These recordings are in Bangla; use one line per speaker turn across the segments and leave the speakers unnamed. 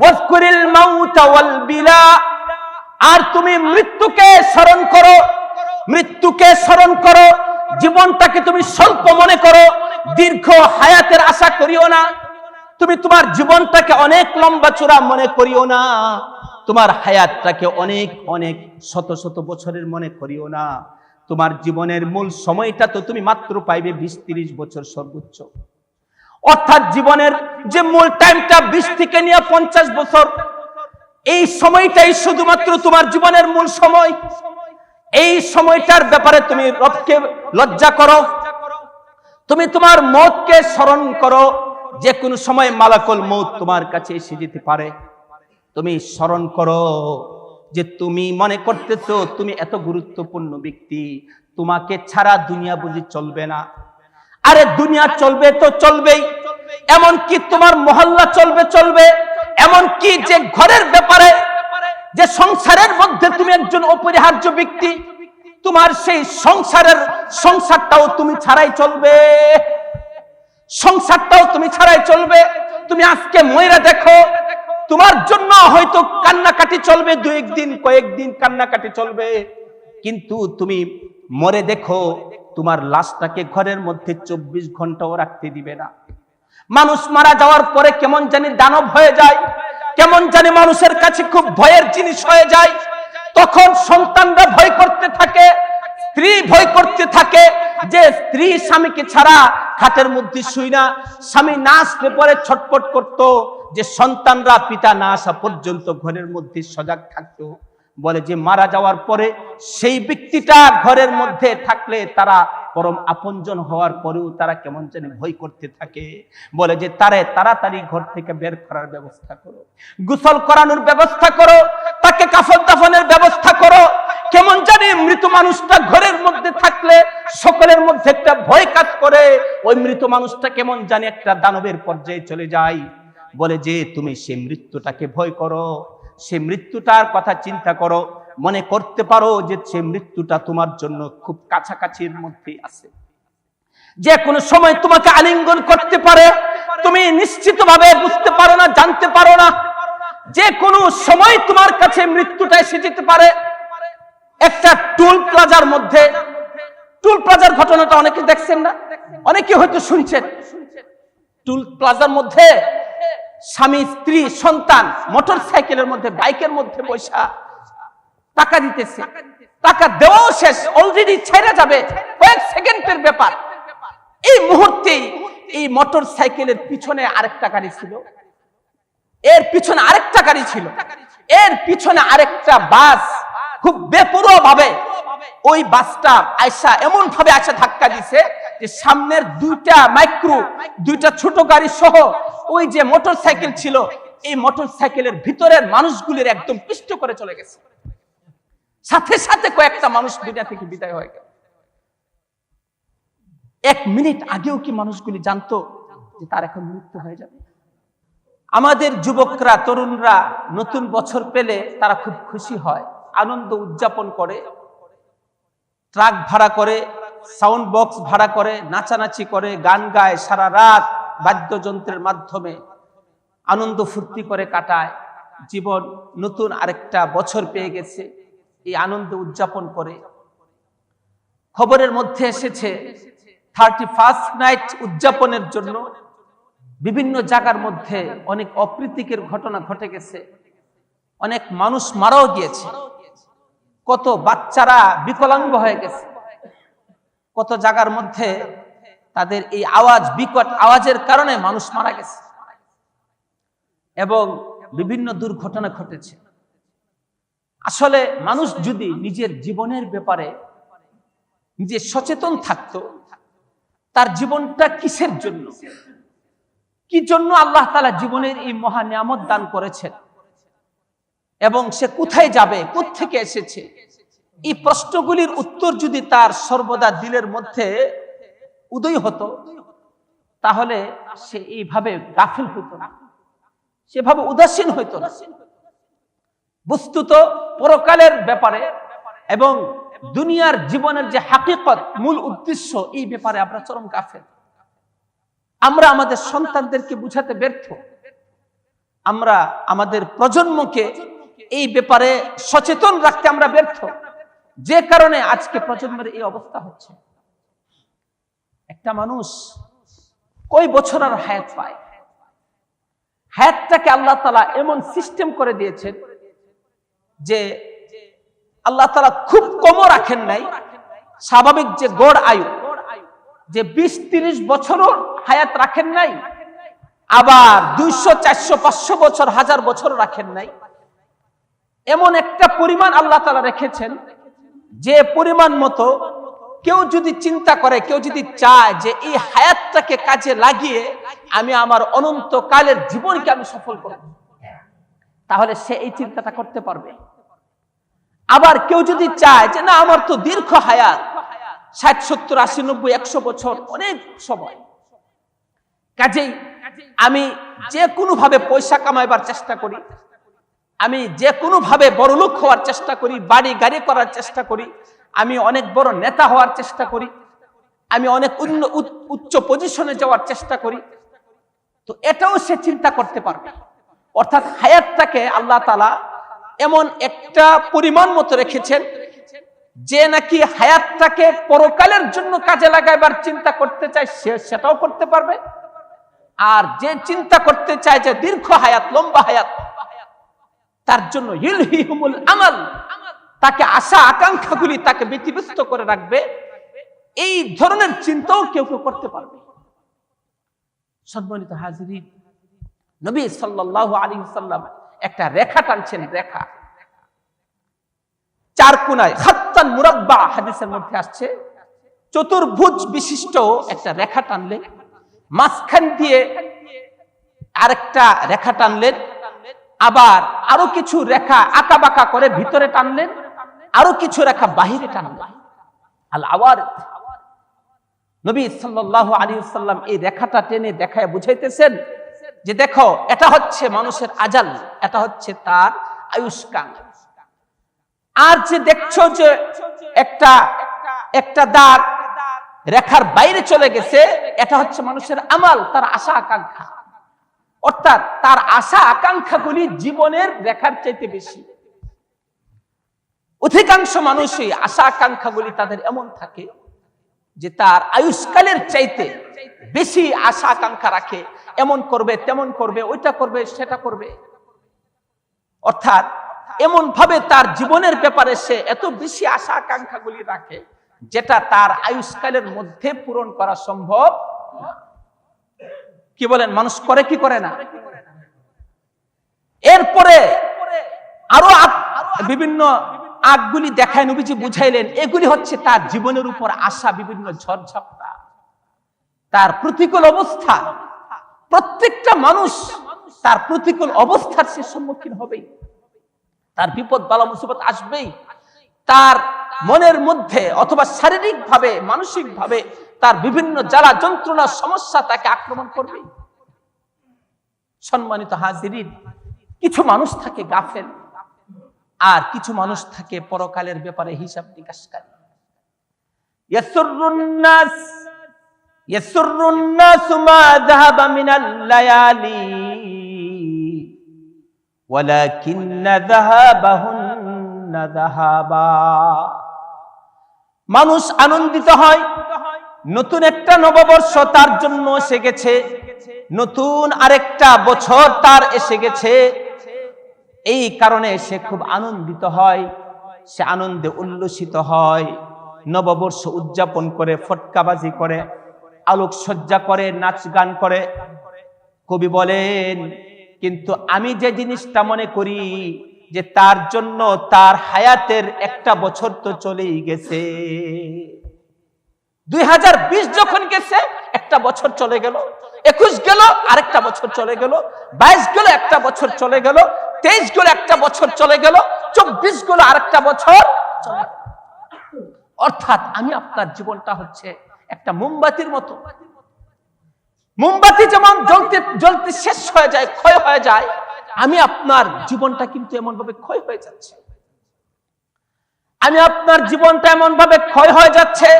ওয়াজকুরিল মাউতা ওয়াল বিলা। আর তুমি মৃত্যুকে স্মরণ করো, মৃত্যুকে স্মরণ করো, জীবনটাকে তুমি স্বল্প মনে করো, দীর্ঘ হায়াতের আশা করিও না। তুমি তোমার জীবনটাকে অনেক লম্বা চূড়া মনে করিও না। তোমার হায়াতটাকে অনেক অনেক, শত শত বছরের মনে করিও না। তোমার জীবনের মূল সময়টা তো তুমি মাত্র পাইবে বিশ, তিরিশ বছর সর্বোচ্চ। অর্থাৎ জীবনের যে মূল টাইমটা বিশ থেকে নিয়ে পঞ্চাশ বছর, এই সময়টাই শুধুমাত্র তোমার জীবনের মূল সময়। এই সময়টার ব্যাপারে তুমি রবকে লজ্জা করো। তুমি তোমার মৌতকে স্মরণ করো। যে কোনো সময় মালাকল মৌত তোমার কাছে এসে যেতে পারে। তুমি স্মরণ করো যে তুমি মনে করতেছ তুমি এত গুরুত্বপূর্ণ ব্যক্তি। তোমাকে ছাড়া দুনিয়া বুঝি চলবে না। আরে দুনিয়া চলবে তো চলবেই। এমন কি তোমার মহল্লা চলবে চলবে। এমন কি যে ঘরের ব্যাপারে, যে সংসারের মধ্যে তুমি একজন অপরিহার্য ব্যক্তি, তোমার সেই সংসারের সংসারটাও তুমি ছাড়াই চলবে। সংসারটাও তুমি ছাড়াই চলবে। তুমি আজকে ময়রা দেখো, তোমার জন্য হয়তো কান্নাকাটি চলবে, দু একদিন, কয়েকদিন কান্নাকাটি চলবে। কিন্তু তুমি মরে দেখো, তোমার লাশটাকে ঘরের মধ্যে চব্বিশ ঘন্টাও রাখতে দিবে না। মানুষ মারা যাওয়ার পরে কেমন জানি দানব হয়ে যায়, কেমন জানি মানুষের কাছে খুব ভয়ের জিনিস হয়ে যায়। তখন সন্তানরা ভয় করতে থাকে, স্ত্রী ভয় করতে থাকে যে স্ত্রী স্বামীকে ছাড়া খাটের মধ্যে শুই না। স্বামী না আসলে পরে ছটপট করত যে সন্তানরা পিতা না আসা পর্যন্ত ঘরের মধ্যে সজাগ থাকতো। বলে যে মারা যাওয়ার পরে সেই ব্যক্তিটা ঘরের মধ্যে থাকলে তারা পরম আপনজন হওয়ার পরেও তারা কেমন জানি ভয় করতে থাকে। বলে যে তারে তাড়াতাড়ি ঘর থেকে বের করার ব্যবস্থা করো। গোসল করানোর ব্যবস্থা করো, তাকে কাফন দাফনের ব্যবস্থা করো। কেমন জানি মৃত মানুষটা ঘরের মধ্যে থাকলে সকলের মধ্যে একটা ভয় কাজ করে, ওই মৃত মানুষটা কেমন জানি একটা দানবের পর্যায়ে চলে যায়। বলে যে তুমি সে মৃত্যুটাকে ভয় করো। সে মৃত্যুটার কথা চিন্তা করো, মনে করতে পারো যে সে মৃত্যুটা তোমার জন্য খুব কাছাকাছির মধ্যে আছে। যে কোনো সময় তোমাকে আলিঙ্গন করতে পারে, তুমি নিশ্চিতভাবে বুঝতে পারো না, জানতে পারো না। যে কোনো সময় তোমার কাছে মৃত্যুটা এসে যেতে পারে। একটা টুল প্লাজার মধ্যে, টুল প্লাজার ঘটনাটা অনেকে দেখছেন না? অনেকে হয়তো শুনছেন। টুল প্লাজার মধ্যে স্বামী, স্ত্রী, সন্তান, মোটর সাইকেলের মধ্যে, বাইকের মধ্যে পয়সা টাকা দিতেছে। টাকা দেওয়াও শেষ অলরেডি ছেড়ে যাবে। কয়েক সেকেন্ডের ব্যাপার। এই মুহূর্তেই এই মোটর সাইকেলের পিছনে আরেকটা গাড়ি ছিল। এর পিছনে আরেকটা গাড়ি ছিল। এর পিছনে আরেকটা বাস। খুব বেপরোয়া ভাবে ওই বাসটা আয়সা এমন ভাবে আয়সা ধাক্কা দিছে যে সামনের দুইটা মাইক্রো, দুইটা ছোট গাড়ি সহ ওই যে মোটর সাইকেল ছিল, এই মোটর সাইকেলের ভিতরের মানুষগুলির একদম পিষ্ট করে চলে গেছে। সাথে সাথে কয়েকটা মানুষ দুনিয়া থেকে বিদায় হয়ে গেল। এক মিনিট আগেও কি মানুষগুলি জানতো যে তার এখন মৃত্যু হয়ে যাবে? আমাদের যুবকরা, তরুণরা নতুন বছর পেলে তারা খুব খুশি হয়, আনন্দ উদযাপন করে, ট্রাক ভাড়া করে সাউন্ড বক্স ভাড়া করে, নাচানাচি করে, গান গায়, সারা রাত বাদ্যযন্ত্রের মাধ্যমে আনন্দ ফুর্তি করে কাটায়। জীবন নতুন আরেকটা বছর পেয়ে গেছে, এই আনন্দ উদযাপন করে। খবরের মধ্যে এসেছে থার্টি ফার্স্ট নাইট উদযাপনের জন্য বিভিন্ন জায়গার মধ্যে অনেক অপ্রীতিকের ঘটনা ঘটে গেছে। অনেক মানুষ মারাও গিয়েছে। কত বাচ্চারা বিকলাঙ্গ হয়ে গেছে। কত জায়গার মধ্যে তাদের এই আওয়াজ, বিকট আওয়াজের কারণে মানুষ মারা গেছে। এবং বিভিন্ন দুর্ঘটনা ঘটেছে। আসলে মানুষ যদি নিজের জীবনের ব্যাপারে নিজে সচেতন থাকতো, তার জীবনটা কিসের জন্য? কি জন্য আল্লাহ তালা জীবনের এই মহা নিয়ামত দান করেছেন? এবং সে কোথায় যাবে থেকে এসেছে? এই প্রশ্নগুলির উত্তর যদি তার সর্বদা দিলের মধ্যে উদয় হতো, তাহলে সে এইভাবে গাফিল হতো না। সেভাবে উদাসীন হইত না। বস্তুত পরকালের ব্যাপারে এবং দুনিয়ার জীবনের যে হাকিকত, মূল উদ্দেশ্য, এই ব্যাপারে আমরা চরম গাফেল। আমরা আমাদের সন্তানদেরকে বুঝাতে ব্যর্থ। আমরা আমাদের প্রজন্মকে এই ব্যাপারে সচেতন রাখতে আমরা ব্যর্থ। যে কারণে আজকে প্রজন্মের এই অবস্থা হচ্ছে। একটা মানুষ কই বছর আর হায়াত পায়? হায়াতটাকে আল্লাহ তালা এমন সিস্টেম করে দিয়েছেন যে আল্লাহ তালা খুব কমও রাখেন নাই। স্বাভাবিক যে গড় আয়ু, যে বিশ তিরিশ বছরও হায়াত রাখেন নাই, আবার দুইশো চারশো পাঁচশো বছর, হাজার বছর রাখেন নাই। এমন একটা পরিমাণ আল্লাহ তালা রেখেছেন যে পরিমাণ মতো কেউ যদি চিন্তা করে, কেউ যদি চায় যে এই হায়াতটাকে কাজে লাগিয়ে আমি আমার অনন্ত কালের জীবনকে আমি সফল করব, তাহলে সে এই চিন্তাটা করতে পারবে। আবার কেউ যদি চায় যে না, আমার তো দীর্ঘ হায়াত, ষাট, সত্তর, আশি, নব্বই, একশো বছর অনেক সময়। কাজেই আমি যে কোনো ভাবে পয়সা কামাইবার চেষ্টা করি আমি যে কোনো ভাবে বড়লোক হওয়ার চেষ্টা করি, বাড়ি গাড়ি করার চেষ্টা করি, আমি অনেক বড় নেতা হওয়ার চেষ্টা করি, আমি অনেক উচ্চ পজিশনে যাওয়ার চেষ্টা করি, তো এটাও সে চিন্তা করতে পারবে। অর্থাৎ হায়াতটাকে আল্লাহ তালা এমন একটা পরিমাণ মতো রেখেছেন যে নাকি হায়াতটাকে পরকালের জন্য কাজে লাগাইবার চিন্তা করতে চায়, সে সেটাও করতে পারবে। আর যে চিন্তা করতে চায় যে দীর্ঘ হায়াত, লম্বা হায়াত তার জন্য ইলহিহুমুল আমাল, তাকে আশা আকাঙ্ক্ষাগুলি তাকে ব্যতিব্যস্ত করে রাখবে। এই ধরনের চিন্তাও কেউ কেউ করতে পারবে। সম্মানিত হাজিরিন, নবী সাল্লাল্লাহু আলাইহি সাল্লাম একটা রেখা টানছেন, রেখা। চার কোনায় খাত্তান মুরাব্বা হাদিসের মধ্যে আসছে। চতুর্ভুজ বিশিষ্ট একটা রেখা টানলেন। মাঝখান দিয়ে আরেকটা রেখা টানলেন। আবার আরও কিছু রেখা আঁকা বাঁকা করে ভিতরে টানলেন, আরও কিছু রেখা বাহিরে টানলেন। আল আওয়ার। নবী সাল্লাল্লাহু আলাইহি সাল্লাম এই রেখাটা টেনে দেখায় বুঝাইতেছেন যে দেখো, এটা হচ্ছে মানুষের আজাল, এটা হচ্ছে তার আয়ুষ্কাল আর যে দেখছ যে একটা একটা দাগ রেখার বাইরে চলে গেছে, এটা হচ্ছে মানুষের আমাল, তার আশা আকাঙ্ক্ষা অর্থাৎ তার আশা আকাঙ্ক্ষাগুলি জীবনের রেখার চাইতে বেশি অধিকাংশ মানুষই আশা আকাঙ্ক্ষাগুলি তাদের এমন থাকে যে তার আয়ুষ্কালের চাইতে বেশি আশা আকাঙ্ক্ষা রাখে এমন করবে, তেমন করবে, ওইটা করবে, সেটা করবে অর্থাৎ এমন ভাবে তার জীবনের ব্যাপারে সে এত বেশি আশা আকাঙ্ক্ষাগুলি রাখে যেটা তার আয়ুষ্কালের মধ্যে পূরণ করা সম্ভব না। কি বলেন, মানুষ করে কি করে না? এরপরে আরও বিভিন্ন আগগুলি দেখায় নবীজি বুঝাইলেন, এগুলি হচ্ছে তার জীবনের উপর আসা বিভিন্ন ঝড়ঝাপটা। তার প্রতিকূল অবস্থা, প্রত্যেকটা মানুষ তার প্রতিকূল অবস্থার সে সম্মুখীন হবেই। তার বিপদ, বালা, মুসিবত আসবেই। তার মনের মধ্যে অথবা শারীরিক ভাবে মানসিক ভাবে তার বিভিন্ন জ্বালা যন্ত্রণা সমস্যা তাকে আক্রমণ করবে। সম্মানিত হাজিরিন, কিছু মানুষ থাকে গাফেল, আর কিছু মানুষ থাকে পরকালের ব্যাপারে হিসাব নিকাশকারী মানুষ আনন্দিত হয় নতুন একটা নববর্ষ তার জন্য এসে গেছে। নতুন আরেকটা বছর তার এসে গেছে। এই কারণে সে খুব আনন্দিত হয়, সে আনন্দে উল্লসিত হয়। নববর্ষ উদযাপন করে, ফটকাবাজি করে, আলোকসজ্জা করে, নাচ গান করে। কবি বলেন, কিন্তু আমি যে জিনিসটা মনে করি যে তার জন্য তার হায়াতের একটা বছর তো চলেই গেছে। দুই হাজার বিশ যখন গেছে, একটা বছর চলে গেল, একুশ গেল, আরেকটা বছর চলে গেল, বাইশ গেল, একটা বছর চলে গেল, তেইশ গেল, একটা বছর চলে গেল, চব্বিশ গেল, আরেকটা বছর অর্থাৎ আমি আপনার জীবনটা হচ্ছে একটা মোমবাতির মতো। মোমবাতি যেমন জ্বলতে জ্বলতে শেষ হয়ে যায়, ক্ষয় হয়ে যায়, আমি আপনার জীবনটা কিন্তু এমন ভাবে ক্ষয় হয়ে যাচ্ছে। আমি আপনার জীবনটা এমন ভাবে ক্ষয় হয়ে যাচ্ছে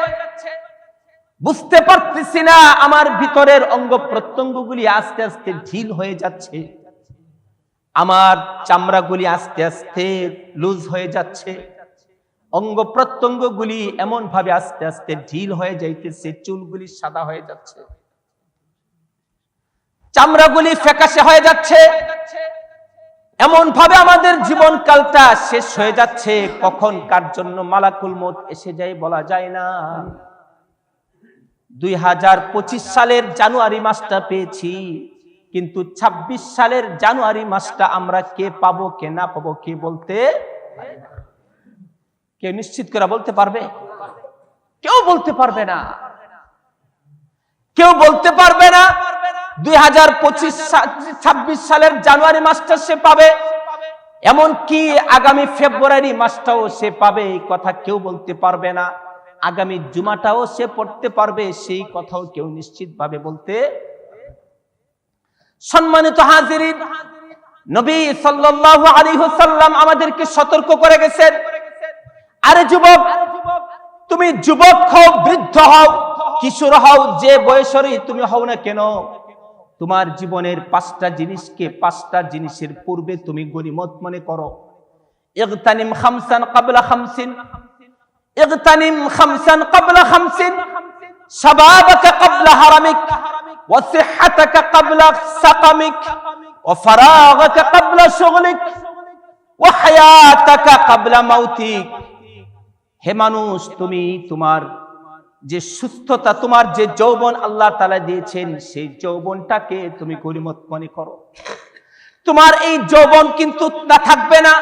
বুঝতে পারতেছি না আমার ভিতরের অঙ্গ প্রত্যঙ্গগুলি আস্তে আস্তে ঢিল হয়ে যাচ্ছে। আমার চামড়াগুলি আস্তে আস্তে লুজ হয়ে যাচ্ছে। অঙ্গ প্রত্যঙ্গগুলি এমন ভাবে আস্তে আস্তে ঢিল হয়ে যাইতেছে, চুলগুলি সাদা হয়ে যাচ্ছে। চামড়াগুলি ফ্যাকাশে হয়ে যাচ্ছে। এমন ভাবে আমাদের জীবনকালটা শেষ হয়ে যাচ্ছে। কখন কার জন্য মালাকুল মত এসে যায় বলা যায় না। দুই হাজার পঁচিশ সালের জানুয়ারি মাসটা পেয়েছি। কিন্তু ২৬ সালের জানুয়ারি মাসটা আমরা কে পাবো, কে না পাবো, কে বলতে কেউ নিশ্চিত করে বলতে পারবে? কেউ বলতে পারবে না। কেউ বলতে পারবে না। দুই হাজার পঁচিশ ছাব্বিশ সালের জানুয়ারি মাসটা সে পাবে। এমন কি আগামী ফেব্রুয়ারি মাসটাও সে পাবে, এই কথা কেউ বলতে পারবে না। আগামী জুমাটাও সে পড়তে পারবে, সেই কথাও কেউ নিশ্চিত ভাবে বলতে সম্মানিত হাজিরিন, নবী সাল্লাল্লাহু আলাইহি ওয়াসাল্লাম আমাদেরকে সতর্ক করে গেছেন। আরে যুবক, তুমি যুবক হও, বৃদ্ধ হও, কিশোর হও, যে বয়সরই তুমি হও না কেন? তোমার জীবনের পাঁচটা জিনিসকে পাঁচটা জিনিসের পূর্বে তুমি গনিমত মনে করো। ইগতানিম খামসান ক্বাবলা খামসিন খামসিন শাবাবাকা ক্বাবলা হারামিক, ওয়া সিহহাতাকা ক্বাবলা সাকামিক, ওয়া ফারাগাকা ক্বাবলা শুগলিক, ওয়া হায়াতাকা ক্বাবলা মাউতিক হে মানুষ, তুমি তোমার যে সুস্থতা, তোমার যে যৌবন আল্লাহ তালা দিয়েছেন, সেই যৌবনটাকে তুমি গরিমত মনে করো। তোমার এই যৌবন কিন্তু না থাকবে না।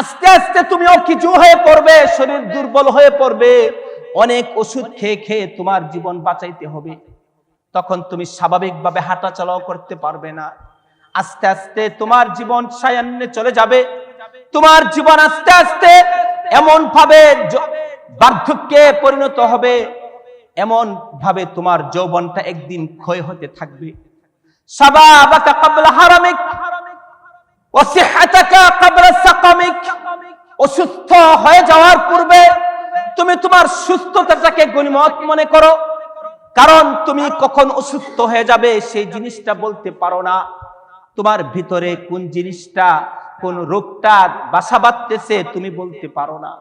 আস্তে আস্তে তুমি অকিচু হয়ে পড়বে, শরীর দুর্বল হয়ে পড়বে, অনেক ওষুধ খেয়ে খেয়ে তোমার জীবন বাঁচাইতে হবে। তখন তুমি স্বাভাবিকভাবে হাঁটা চলাও করতে পারবে না। আস্তে আস্তে তোমার জীবন সায়ান্নে চলে যাবে। তোমার জীবন আস্তে আস্তে এমন ভাবে বার্ধক্যে পরিণত হবে। এমন ভাবে তোমার যৌবনটা একদিন ক্ষয় হতে থাকবে। ক্বাবলা হারামিক ওয়া সিহহাতাকা ক্বাবলা সাকামিক অসুস্থ হয়ে যাওয়ার পূর্বে তুমি তোমার সুস্থতাটাকে গনিমত মনে করো। কারণ তুমি কখন অসুস্থ হয়ে যাবে সেই জিনিসটা বলতে পারো না। তোমার ভিতরে কোন জিনিসটা, কোন রোগটা বাসা বাঁধতেছে তুমি বলতে পারো না।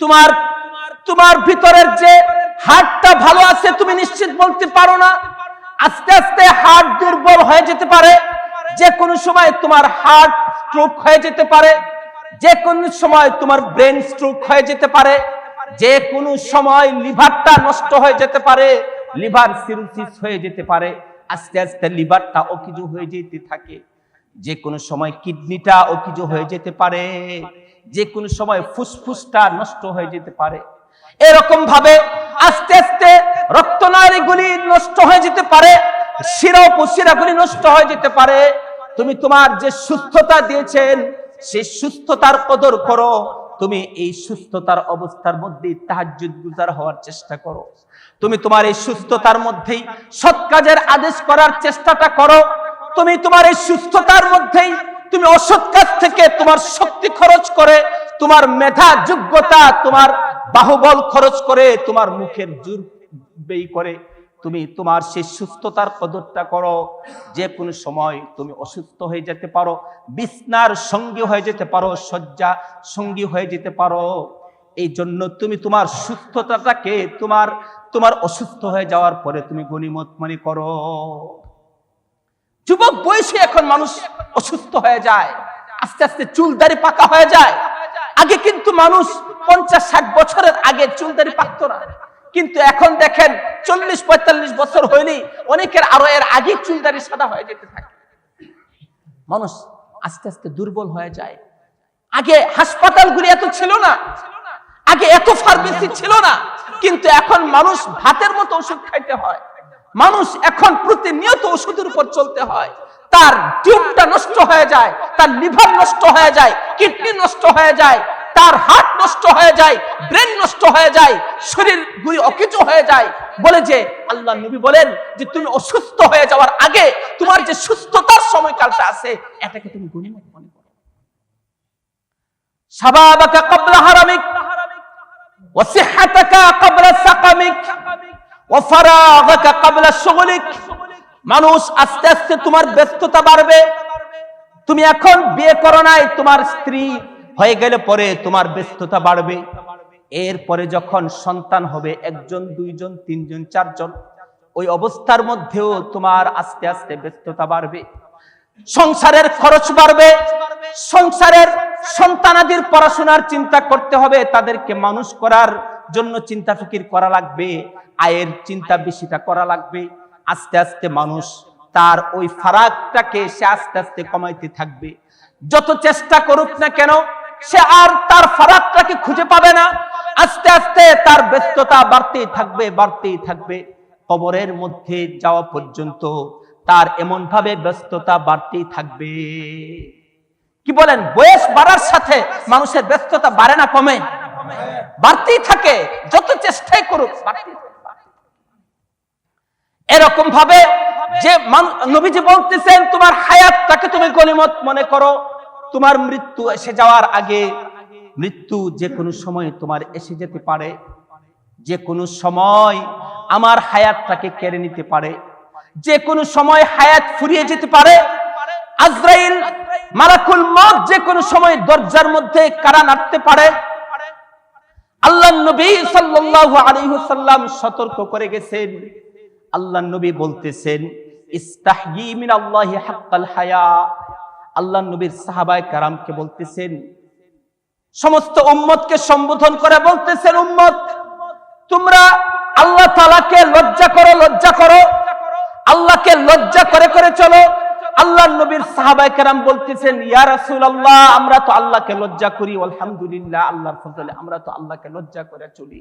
তোমার তোমার ভিতরের যে হার্টটা ভালো আছে তুমি নিশ্চিত বলতে পারো না। আস্তে আস্তে হার্ট দুর্বল হয়ে যেতে পারে। যে কোনো সময় তোমার হার্ট স্ট্রোক হয়ে যেতে পারে যে কোনো সময় তোমার ব্রেন স্ট্রোক হয়ে যেতে পারে যে কোনো সময় লিভারটা নষ্ট হয়ে যেতে পারে, লিভার সিরোসিস হয়ে যেতে পারে, আস্তে আস্তে লিভারটা অকিজু হয়ে যেতে থাকে। যে কোনো সময় কিডনিটা অকিজু হয়ে যেতে পারে যে কোনো সময় ফুসফুসটা নষ্ট হয়ে যেতে পারে। এরকম ভাবে আস্তে আস্তে রক্তনালীগুলি নষ্ট হয়ে যেতে পারে শিরা উপশিরাগুলি নষ্ট হয়ে যেতে পারে। তুমি তোমার যে সুস্থতা দিয়েছেন, সেই সুস্থতার কদর করো। তুমি এই সুস্থতার অবস্থার মধ্যেই তাহাজ্জুদ গুজার হওয়ার চেষ্টা করো। তুমি তোমার এই সুস্থতার মধ্যেই সৎ কাজের আদেশ করার চেষ্টাটা করো। তুমি তোমার এই সুস্থতার মধ্যেই তুমি অসৎ কাজ থেকে তোমার শক্তি খরচ করে, তোমার মেধা, যোগ্যতা, তোমার বাহুবল খরচ করে, তোমার মুখের জোর ব্যয় করে তুমি তোমার সেই সুস্থতার কদরটা করো, যে কোনো সময় তুমি অসুস্থ হয়ে যেতে পারো, বিছনার সঙ্গী হয়ে যেতে পারো, শয্যা সঙ্গী হয়ে যেতে পারো। এই জন্য তুমি তোমার সুস্থতাটাকে তোমার তোমার অসুস্থ হয়ে যাওয়ার পরে তুমি গনিমত মনে করো। যুবক বয়সে এখন মানুষ অসুস্থ হয়ে যায়, আস্তে আস্তে চুল দাড়ি পাকা হয়ে যায়। আগে কিন্তু মানুষ পঞ্চাশ ষাট বছরের আগে চুল দাড়ি পাকতো না। কিন্তু এখন দেখেন চল্লিশ পঁয়তাল্লিশ বছর হইলেই অনেকের আরও এর আগে চুল দাড়ি সাদা হয়ে যেতে থাকে। মানুষ আস্তে আস্তে দুর্বল হয়ে যায়। আগে হাসপাতালগুলি এত ছিল না, আগে এত ফার্মেসি ছিল না, কিন্তু এখন মানুষ ভাতের মতো ওষুধ খাইতে হয়। মানুষ এখন প্রতিনিয়ত ওষুধের উপর চলতে হয়। তার টিউবটা নষ্ট হয়ে যায়, তার লিভার নষ্ট হয়ে যায়, কিডনি নষ্ট হয়ে যায় তার হার্ট নষ্ট হয়ে যায়, ব্রেন নষ্ট হয়ে যায়, শরীর গুই অকিচু হয়ে যায়। বলে যে, আল্লাহ নবী বলেন যে, তুমি অসুস্থ হয়ে যাওয়ার আগে তোমার যে সুস্থতার সময়কালটা আছে, এটাকে তুমি গণিমত মনে করো। হারামিক মানুষ আস্তে আস্তে তোমার ব্যস্ততা বাড়বে। তুমি এখন বিয়ে করো নাই, তোমার স্ত্রী হয়ে গেলে পরে তোমার ব্যস্ততা বাড়বে। এরপরে যখন সন্তান হবে, একজন, দুইজন, তিনজন, চারজন, ওই অবস্থার মধ্যেও তোমার আস্তে আস্তে ব্যস্ততা বাড়বে। সংসারের খরচ বাড়বে। সংসারের সন্তানাদির পড়াশোনার চিন্তা করতে হবে। তাদেরকে মানুষ করার জন্য চিন্তা ফিকির করা লাগবে। আয়ের চিন্তা বেশিটা করা লাগবে। আস্তে আস্তে মানুষ তার ওই ফারাকটাকে সে আস্তে আস্তে কমাইতে থাকবে। যত চেষ্টা করুক না কেন সে আর তার ফারাকটাকে খুঁজে পাবে না। আস্তে আস্তে তার ব্যস্ততা বাড়তেই থাকবে বাড়তেই থাকবে। কবরের মধ্যে যাওয়া পর্যন্ত তার এমন ভাবে ব্যস্ততা বাড়তেই থাকবে। কি বলেন? বয়স বাড়ার সাথে মানুষের ব্যস্ততা বাড়ে না কমে? বাড়তেই থাকে, যত চেষ্টাই করুক এরকম ভাবে যে নবীজি বলতেছেন, তোমার হায়াতটাকে তুমি গনিমত মনে করো। তোমার মৃত্যু এসে যাওয়ার আগে, মৃত্যু যে কোনো সময় তোমার এসে যেতে পারে যে কোনো সময় আমার হায়াতটাকে কেড়ে নিতে পারে যে কোনো সময় হায়াত ফুরিয়ে যেতে পারে। আজরাইল মালাকুল মত যে কোনো সময় দরজার মধ্যে কারা নাড়তে পারে। আল্লাহ নবী সাল্লাল্লাহু আলাইহি ওয়াসাল্লাম সতর্ক করে গেছেন। আল্লাহ নবী বলতেছেন ইস্তাহয়ি মিন আল্লাহি হাক্কাল হায়া। আল্লাহ নবীর সাহাবায়ে কারামকে বলতেছেন, সমস্ত উম্মতকে সম্বোধন করে বলতেছেন, উম্মত, তোমরা আল্লাহ তাআলাকে লজ্জা করো লজ্জা করো। আল্লাহকে লজ্জা করে করে চলো। আল্লাহ নবীর সাহাবায়ে কেরাম বলতেছেন, ইয়া রাসূলুল্লাহ, আমরা তো আল্লাহকে লজ্জা করি, আলহামদুলিল্লাহ, আল্লাহর ফজলে আমরা তো আল্লাহকে লজ্জা করে চলি।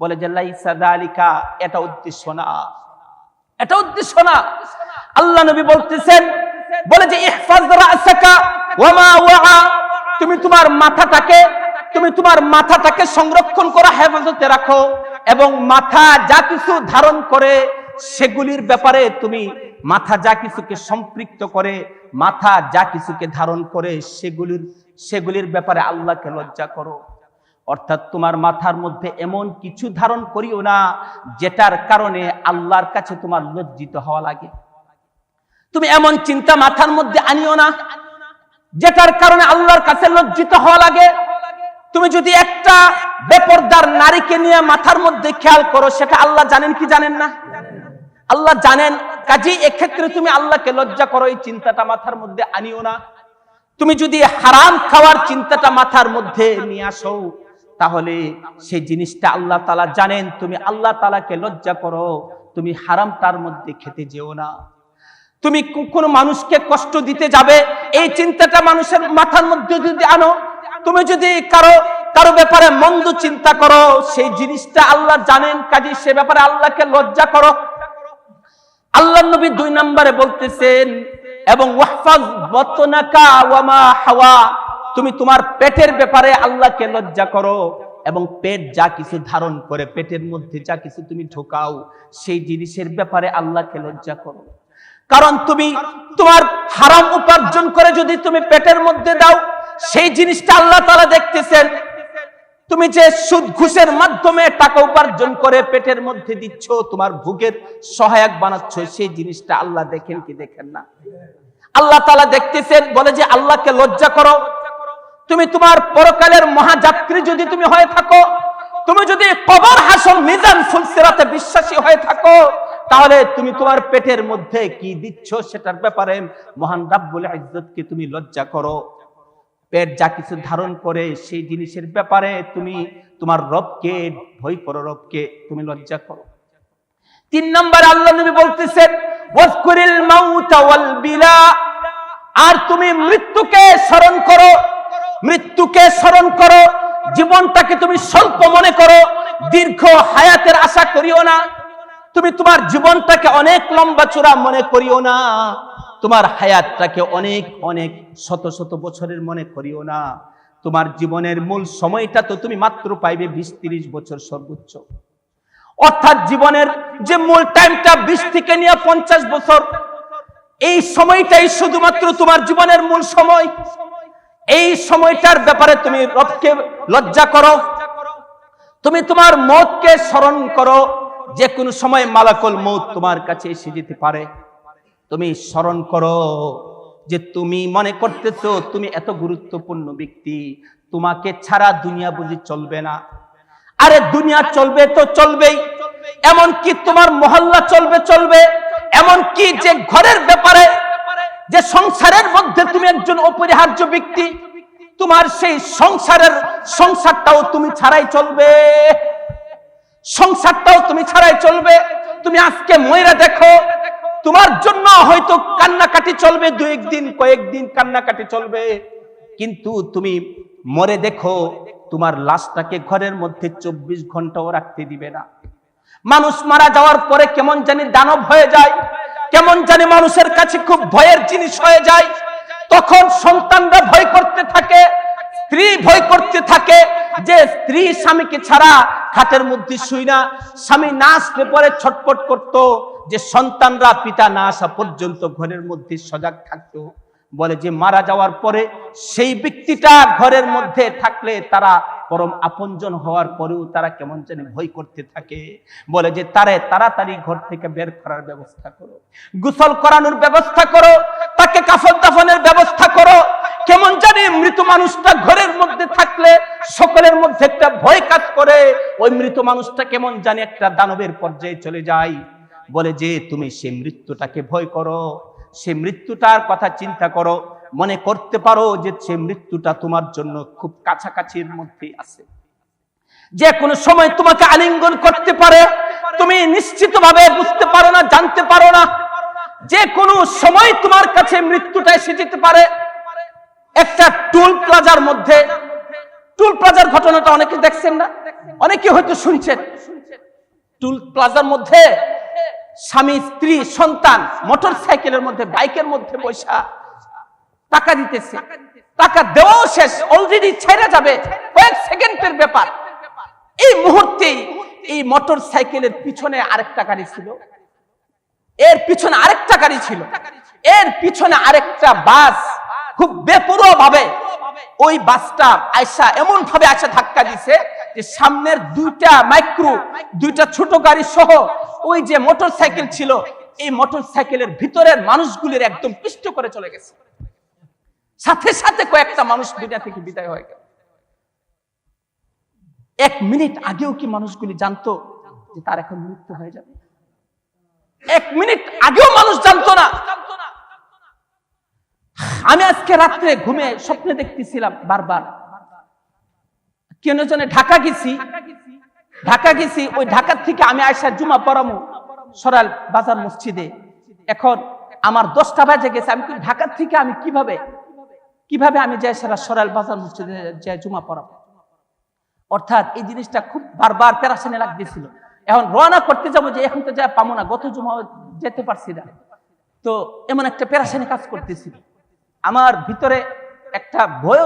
বলে যে, লাইসা যালিকা এটা উদ্দেশ্য না। এটা উদ্দেশ্য না। আল্লাহ নবী বলতেছেন বলে যে তুমি তোমার মাথাটাকে, তুমি তোমার মাথাটাকে সংরক্ষণ করা হেফাজতে রাখো এবং মাথা যা কিছু ধারণ করে সেগুলির ব্যাপারে তুমি মাথা যা কিছুকে সম্পৃক্ত করে, মাথা যা কিছুকে ধারণ করে সেগুলির সেগুলির ব্যাপারে আল্লাহকে লজ্জা করো। অর্থাৎ তোমার মাথার মধ্যে এমন কিছু ধারণ করিও না যেটার কারণে আল্লাহর কাছে তোমার লজ্জিত হওয়া লাগে। তুমি এমন চিন্তা মাথার মধ্যে আনিও না, যেটার কারণে আল্লাহর কাছে লজ্জিত হওয়া লাগে। তুমি যদি একটা বেপরদার নারীকে নিয়ে মাথার মধ্যে খেয়াল করো, সেটা আল্লাহ জানেন কি জানেন না? আল্লাহ জানেন, কাজেই এক্ষেত্রে তুমি আল্লাহকে লজ্জা করো, এই চিন্তাটা মাথার মধ্যে আনিও না। তুমি যদি হারাম খাওয়ার চিন্তাটা মাথার মধ্যে নিয়ে আসো, তাহলে সেই জিনিসটা আল্লাহ তালা জানেন। তুমি আল্লাহ তালাকে লজ্জা করো, তুমি হারামটার মধ্যে খেতে যেও না। তুমি কোনো মানুষকে কষ্ট দিতে যাবে, এই চিন্তাটা মানুষের মাথার মধ্যে যদি আনো, তুমি যদি কারও কারও ব্যাপারে মন্দ চিন্তা করো, সেই জিনিসটা আল্লাহ জানেন, কাজে সে ব্যাপারে আল্লাহকে লজ্জা করো। আল্লাহ নবী দুই নম্বরে বলতেছেন, এবং হাওয়া তুমি তোমার পেটের ব্যাপারে আল্লাহকে লজ্জা করো, এবং পেট যা কিছু ধারণ করে, পেটের মধ্যে যা কিছু তুমি ঢোকাও, সেই জিনিসের ব্যাপারে আল্লাহকে লজ্জা করো। কারণ তুমি তোমার হারাম উপার্জন করে যদি তুমি পেটের মধ্যে দাও, সেই জিনিসটা আল্লাহ তাআলা দেখতেছেন। তুমি যে সুদ ঘুষের মাধ্যমে টাকা উপার্জন করে পেটের মধ্যে দিচ্ছ, তোমার ভুগের সহায়ক বানাচ্ছ, সেই জিনিসটা আল্লাহ দেখেন কি দেখেন না? আল্লাহ তালা দেখতেছেন, বলে যে আল্লাহকে লজ্জা করো। তুমি তোমার পরকালের মহাযাত্রী যদি তুমি হয়ে থাকো, তুমি যদি কবর হাসন মিজান ফুলসিরাতে বিশ্বাসী হয়ে থাকো তাহলে তুমি তোমার পেটের মধ্যে কি দিচ্ছ সেটার ব্যাপারে মহান রাব্বুল ইজ্জতকে তুমি লজ্জা করো। পেট যা কিছু ধারণ করে সেই জিনিসের ব্যাপারে তুমি তোমার রবকে, ভয় করো রবকে, তুমি লজ্জা করো। তিন নম্বর আল্লাহ নবী বলতেছেন, ওয়াজকুরিল মাউতা ওয়াল বিলা আর তুমি মৃত্যুকে স্মরণ করো, মৃত্যুকে স্মরণ করো, জীবনটাকে তুমি স্বল্প মনে করো, দীর্ঘ হায়াতের আশা করিও না। তুমি তোমার জীবনটাকে অনেক লম্বা চূড়া মনে করিও না। তোমার হায়াতটাকে অনেক অনেক, শত শত বছরের মনে করিও না। তোমার জীবনের মূল সময়টা তো তুমি মাত্র পাইবে বিশ, তিরিশ বছর সর্বোচ্চ। অর্থাৎ জীবনের যে মূল টাইমটা বিশ থেকে নিয়ে পঞ্চাশ বছর, এই সময়টাই শুধুমাত্র তোমার জীবনের মূল সময়। এই সময়টার ব্যাপারে তুমি রবকে লজ্জা করো। তুমি তোমার মতকে স্মরণ করো। যে কোনো সময় মালাকল মৌত তোমার কাছে এসে যেতে পারে। তুমি স্মরণ করো যে তুমি মনে করতেছো তুমি এত গুরুত্বপূর্ণ ব্যক্তি। তোমাকে ছাড়া দুনিয়া বুঝি চলবে না। আরে দুনিয়া চলবে তো চলবেই। এমন কি তোমার মহল্লা চলবে চলবে। এমন কি যে ঘরের ব্যাপারে, যে সংসারের মধ্যে তুমি একজন অপরিহার্য ব্যক্তি, তোমার সেই সংসারের সংসারটাও তুমি ছাড়াই চলবে। সংসারটাও তুমি ছাড়াই চলবে। তুমি আজকে ময়রা দেখো, তোমার জন্য হয়তো কান্নাকাটি চলবে দু একদিন কয়েকদিন কান্নাকাটি চলবে। কিন্তু তুমি মরে দেখো, তোমার লাশটাকে ঘরের মধ্যে চব্বিশ ঘন্টাও রাখতে দিবে না। মানুষ মারা যাওয়ার পরে কেমন জানি দানব হয়ে যায়, কেমন জানি মানুষের কাছে খুব ভয়ের জিনিস হয়ে যায়। তখন সন্তানরা ভয় করতে থাকে, স্ত্রী ভয় করতে থাকে যে স্ত্রী স্বামীকে ছাড়া খাটের মধ্যে শুই না, স্বামী না আসলে পরে ছটপট করত যে সন্তানরা পিতা না আসা পর্যন্ত ঘরের মধ্যে সজাগ থাকতো। বলে যে মারা যাওয়ার পরে সেই ব্যক্তিটা ঘরের মধ্যে থাকলে তারা পরম আপনজন হওয়ার পরেও তারা কেমন জানি ভয় করতে থাকে। বলে যে, তারে তাড়াতাড়ি ঘর থেকে বের করার ব্যবস্থা করো। গোসল করানোর ব্যবস্থা করো। তাকে কাফন দাফনের ব্যবস্থা করো। কেমন জানি মৃত মানুষটা ঘরের মধ্যে থাকলে সকলের মধ্যে একটা ভয় কাজ করে। ওই মৃত মানুষটা কেমন জানি একটা দানবের পর্যায়ে চলে যায়। বলে যে, তুমি সেই মৃত্যুটাকে ভয় করো। সে মৃত্যুটার কথা চিন্তা করো। মনে করতে পারো যে সে মৃত্যুটা তোমার জন্য খুব কাছাকাছির মধ্যে আছে। যে কোনো সময় তোমাকে আলিঙ্গন করতে পারে, তুমি নিশ্চিতভাবে বুঝতে পারো না, জানতে পারো না। যে কোনো সময় তোমার কাছে মৃত্যুটা এসে যেতে পারে। একটা টুল প্লাজার মধ্যে, টুল প্লাজার ঘটনাটা অনেকে দেখছেন না? অনেকে হয়তো শুনছেন। টুল প্লাজার মধ্যে স্বামী, স্ত্রী, সন্তান মোটর সাইকেলের মধ্যে, বাইকের মধ্যে পয়সা টাকা দিতেছে। টাকা দেওয়াও শেষ অলরেডি ছেড়ে যাবে। কয়েক সেকেন্ডের ব্যাপার। এই মুহূর্তেই এই মোটর সাইকেলের পিছনে আরেকটা গাড়ি ছিল। এর পিছনে আরেকটা গাড়ি ছিল। এর পিছনে আরেকটা বাস। খুব বেপরোয়া ভাবে ওই বাসটা আয়সা এমন ভাবে আয়সা ধাক্কা দিছে যে সামনের দুইটা মাইক্রো দুইটা ছোট গাড়ি সহ ওই যে মোটর সাইকেল ছিল, এই মোটর সাইকেলের ভিতরের মানুষগুলির একদম পিষ্ট করে চলে গেছে। সাথে সাথে কয়েকটা মানুষ দুনিয়া থেকে বিদায় হয়ে গেল। এক মিনিট আগেও কি মানুষগুলি জানতো যে তার এখন মৃত্যু হয়ে যাবে? এক মিনিট আগেও মানুষ জানতো না। আমি আজকে রাত্রে ঘুমে স্বপ্নে দেখতেছিলাম বারবার। কেন জনে ঢাকা গেছি। ঢাকা গেছি, ওই ঢাকার থেকে আমি আয়সা জুমা পড়ামু সরাল বাজার মসজিদে। এখন আমার দশটা বাজে গেছে, আমি ঢাকার থেকে আমি কীভাবে কীভাবে আমি যাই সারা সরাল বাজার মসজিদে যাই জুমা পড়াবো? অর্থাৎ এই জিনিসটা খুব বারবার প্যারাসানে লাগতেছিল। এখন রওনা করতে যাব যে এখন তো যা পাবো না, গত জুমা যেতে পারছি না। তো এমন একটা প্যারাসানে কাজ করতেছিল। আমার ভিতরে একটা ভয়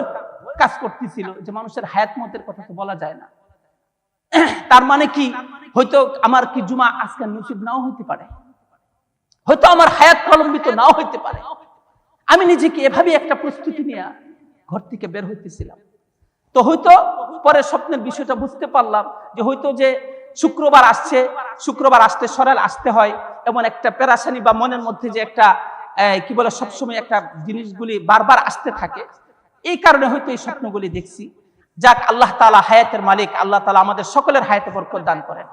কাজ করতেছিল যে মানুষের হায়াত মতের কথা তো বলা যায় না। তার মানে কি? হয়তো আমার কি জুমা আজকে নসিব নাও হইতে পারে। হয়তো আমার হায়াত প্রলম্বিত নাও হইতে পারে। আমি নিজেকে এভাবে একটা প্রস্তুতি নিয়ে ঘর থেকে বের হইতেছিলাম। তো হয়তো পরে স্বপ্নের বিষয়টা বুঝতে পারলাম যে হয়তো যে শুক্রবার আসছে, শুক্রবার আসতে সরাল আসতে হয়, এমন একটা পেরাসানি বা মনের মধ্যে যে একটা কি বলে, সবসময় একটা জিনিসগুলি বারবার আসতে থাকে। এই কারণে হয়তো এই স্বপ্নগুলি দেখছি। যাক, আল্লাহ তালা হায়াতের মালিক, আল্লাহ তালা আমাদের সকলের হায়াতে বরকত দান করেন।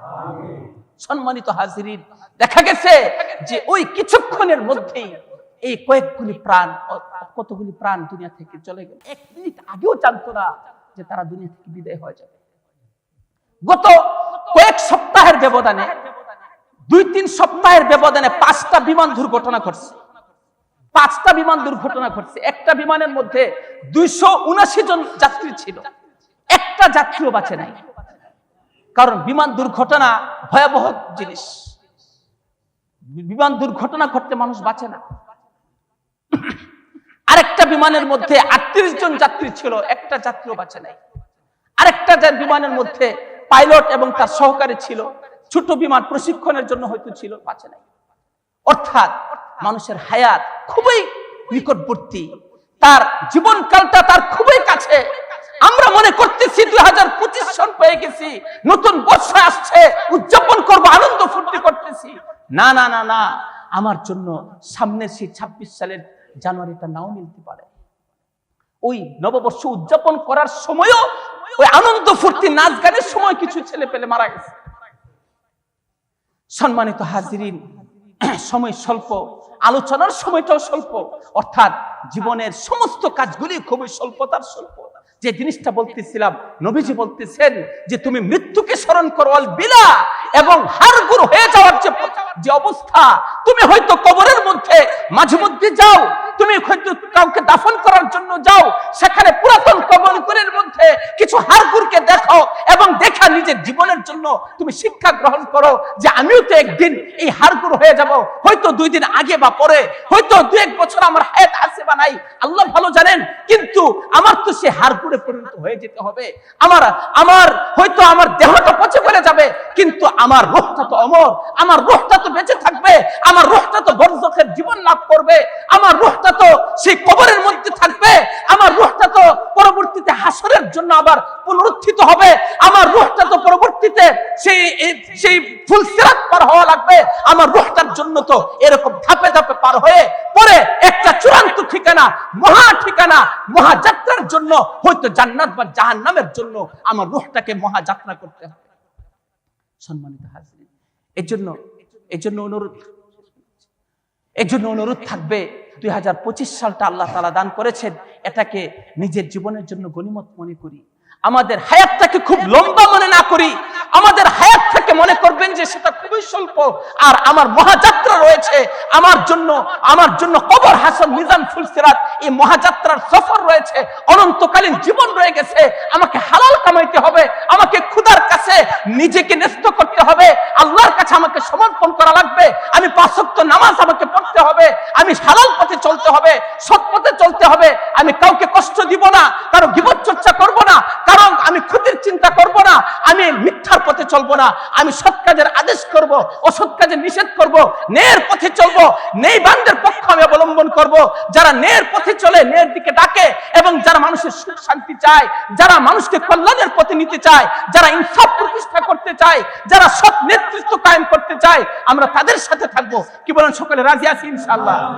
সম্মানিত হাজিরিন, দেখা গেছে যে ওই কিছুক্ষণের মধ্যেই এই কয়েকগুলি প্রাণ, কতগুলি প্রাণ দুনিয়া থেকে চলে গেল? এক মিনিট আগেও জানতো না যে তারা দুনিয়া থেকে বিদায় হয়ে যাবে। গত কয়েক সপ্তাহের ব্যবধানে, দুই তিন সপ্তাহের ব্যবধানে পাঁচটা বিমান দুর্ঘটনা ঘটছে। পাঁচটা বিমান দুর্ঘটনা ঘটছে। একটা বিমানের মধ্যে দুইশো উনাশি জন যাত্রী ছিল। একটা যাত্রীও বাঁচে নাই। কারণ বিমান দুর্ঘটনা ভয়াবহ জিনিস। বিমান দুর্ঘটনা ঘটতে মানুষ বাঁচে না। আরেকটা বিমানের মধ্যে আটত্রিশ জন যাত্রী ছিল, একটা যাত্রীও বাঁচে নাই। আরেকটা বিমানের মধ্যে পাইলট এবং তার সহকারী ছিল, ছোট বিমান প্রশিক্ষণের জন্য হয়তো ছিল, বাঁচে নাই। অর্থাৎ মানুষের হায়াত খুবই নিকটবর্তী। তার জীবনকালটা তার খুবই কাছে। আমরা মনে করতেছি দুই হাজার পঁচিশ সন পেয়ে গেছি, নতুন বর্ষ আসছে, উদযাপন করব, আনন্দ ফুর্তি করতেছি। না না না না, আমার জন্য সামনে সেই ছাব্বিশ সালের জানুয়ারিটা নাও মিলতে পারে। ওই নববর্ষ উদযাপন করার সময়ও ওই আনন্দ ফুর্তি নাচ গানের সময় কিছু ছেলে পেলে মারা গেছে। সম্মানিত হাজিরিন, সময় স্বল্প, আলোচনার সময়টাও স্বল্প, অর্থাৎ জীবনের সমস্ত কাজগুলি খুবই স্বল্পতার স্বল্প। যে জিনিসটা বলতেছিলাম, নবীজি বলতেছেন যে তুমি মৃত্যুকে স্মরণ করো আল বিলা এবং হারগুর হয়ে যাওয়ার যে অবস্থা, তুমি হয়তো কবরের মধ্যে মাঝে মধ্যে যাও তুমি কাউকে দাফন করার জন্য যাও, সেখানে পুরাতন কবরগুলির মধ্যে কিছু হারগুরকে দেখো এবং দেখা নিজের জীবনের জন্য। তুমি শিক্ষা গ্রহণ করো যে আমিও তো একদিন এই হারগুর হয়ে যাব। হয়তো দুই দিন আগে বা পরে, হয়তো দু এক বছর আমার হায়াত আছে বা নাই। আল্লাহ ভালো জানেন, কিন্তু আমার তো সে হারগুড়ে পরিণত হয়ে যেতে হবে। আমার আমার, হয়তো আমার দেহটা পচে ফেলে যাবে, কিন্তু আমার রোহটা তো অমর। আমার রোহটা তো বেঁচে থাকবে। আমার রোহটা তো বরজখের জীবন লাভ করবে। আমার রোহটা তো সেই কবরের মধ্যে থাকবে। আমার রোহটা তো পরবর্তীতে হাসরের জন্য আবার পুনরুত্থিত হবে। আমার রোহটা তো পরবর্তীতে সেই সেই ফুল সিরাত পার হওয়া লাগবে। আমার রোহটার জন্য তো এরকম ধাপে ধাপে পার হয়ে পরে একটা চূড়ান্ত ঠিকানা, মহা ঠিকানা, মহাযাত্রার জন্য হয়তো জান্নাত বা জাহান্নামের জন্য আমার রোহটাকে মহাযাত্রা করতে হবে। সম্মানিত হাজির এর জন্য এর জন্য অনুরোধ এর জন্য অনুরোধ থাকবে দুই সালটা আল্লাহ তালা দান করেছেন, এটাকে নিজের জীবনের জন্য গণিমত মনে করি। আমাদের হায়াতটাকে খুব লম্বা মনে না করি। আমাদের হায়াতটাকে মনে করবেন যে সেটা খুবই স্বল্প। আর আমার মহাযাত্রা রয়েছে। আমার জন্য আমার জন্য কবর হাসন মিজান, ফুলসিরাত, এই মহাযাত্রার সফর রয়েছে। অনন্তকালীন জীবন রয়ে গেছে। আমাকে হালাল কামাইতে হবে। আমাকে ক্ষুধার কাছে নিজেকে ন্যস্ত করতে হবে। আল্লাহর কাছে আমাকে সমর্পণ করা লাগবে। আমি পাঁচক্ত নামাজ আমাকে পড়তে হবে। আমি হালাল পথে চলতে হবে, সৎ পথে চলতে হবে। আমি কাউকে কষ্ট দিব না, কারও জীবন চর্চা করব না কারণ আমি ক্ষতির চিন্তা করব না, আমি মিথ্যার পথে চলবো না, আমি সৎ কাজের আদেশ করব, অসৎ কাজের নিষেধ করব, ন্যায়ের পথে চলবো নেই বান্দের পক্ষ আমি অবলম্বন করব, যারা ন্যায়ের পথে চলে, ন্যায়ের দিকে ডাকে, এবং যারা মানুষের সুখ শান্তি চায়, যারা মানুষকে কল্যাণের পথে নিতে চায়, যারা ইনসাফ প্রতিষ্ঠা করতে চায়, যারা সৎ নেতৃত্ব কায়েম করতে চায়, আমরা তাদের সাথে থাকব। কি বলেন সকলে, রাজি আছি ইনশাআল্লাহ।